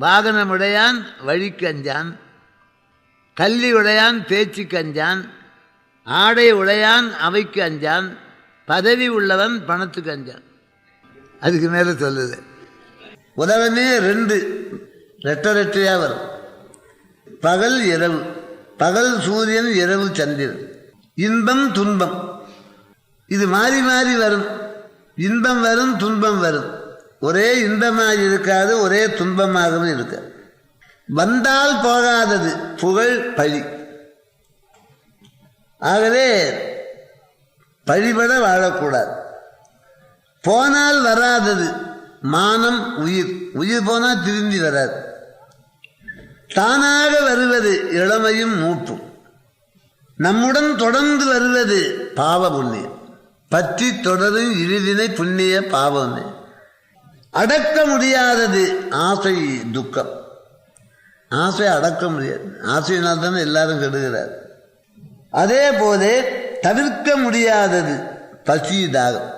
வாகனமுடையான் வழிக்கஞ்சான் கல்வி உடையான் பேச்சுக்கு அஞ்சான் ஆடை உடையான் அவைக்கு அஞ்சான் பதவி உள்ளவன் பணத்துக்கு அஞ்சான் அதுக்கு மேலே சொல்லுது. உலகமே ரெண்டு ரெட்ட ரெட்டையாக வரும். பகல் இரவு பகல் சூரியன் இரவு சந்திரன். இன்பம் துன்பம். இது மாறி மாறி வரும். இன்பம் வரும் துன்பம் வரும். ஒரே இன்பமாக இருக்காது ஒரே துன்பமாகவும் இருக்காது வந்தால் போகாதது புகழ் பழி. ஆகவே பழிபட வாழக்கூடாது. போனால் வராதது மானம் உயிர். உயிர் போனால் திரும்பி வராது. தானாக வருவது இளமையும் மூப்பும் நம்முடன் தொடர்ந்து வருவது பாவ புண்ணியம். பற்றி தொடரும் இறுதினை புண்ணிய பாவமே. அடக்க முடியாதது. ஆசை துக்கம். ஆசை அடக்க முடியாது. ஆசையினால் தானே எல்லாரும் கெடுகிறார் அதே போல தவிர்க்க முடியாதது பசி தாகம்.